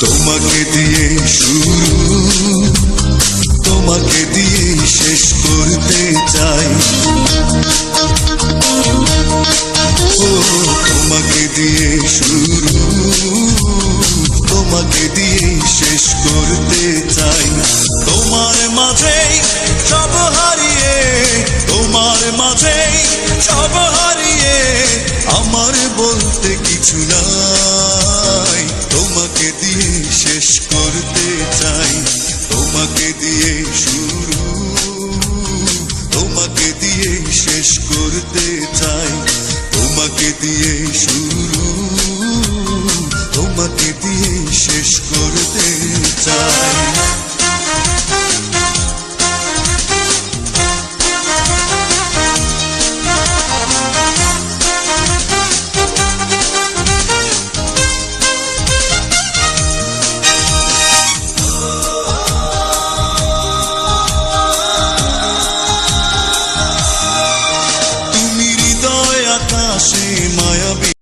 তোমাকে দিয়ে শুরু, তোমাকে দিয়ে শেষ করতে চাই। ও, তোমাকে দিয়ে শুরু, তোমাকে দিয়ে শেষ করতে চাই। তোমার মাঝেই সব হারিয়ে, তোমার মাঝেই সব হারিয়ে আমার বলতে কিছু নাই। তোমাকে দিয়ে শেষ করতে চাই। তোমাকে দিয়ে শুরু, তোমাকে দিয়ে শেষ করতে চাই। তোমাকে দিয়ে শুরু, তোমাকে দিয়ে শেষ করতে চাই। আকাশে মায়াবী